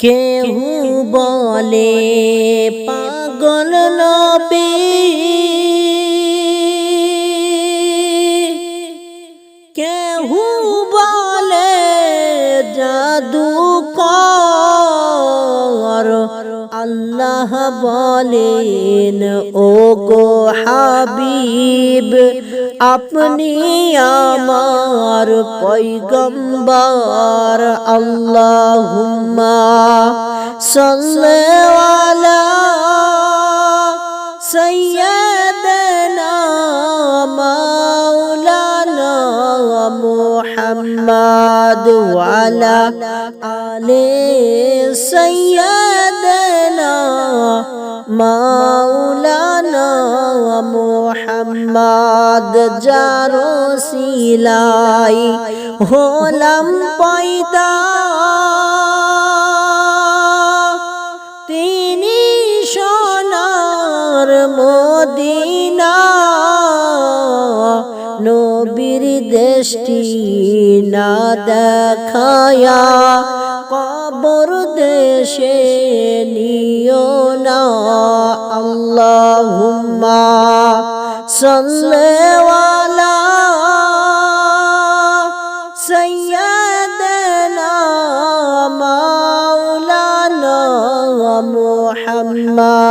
কেহু বলে পাগল নবী। আল্লাহ বলেন ও গো হাবিব, আপনি আমার পৈগম্বর আল্লাহুম্মা সাল্লাল্লাহ সৈয়দনা মাওলানা মুহাম্মদ ওয়ালা আলে সৈয়দ মৌলানা মোহাম্মদ যারো সিলাই হোলাম পয়দা। তিনি সোনার মদিনা, নবীর দেশটি না দেখায়া কবর দেশে اللهم صل على سيدنا مولانا محمد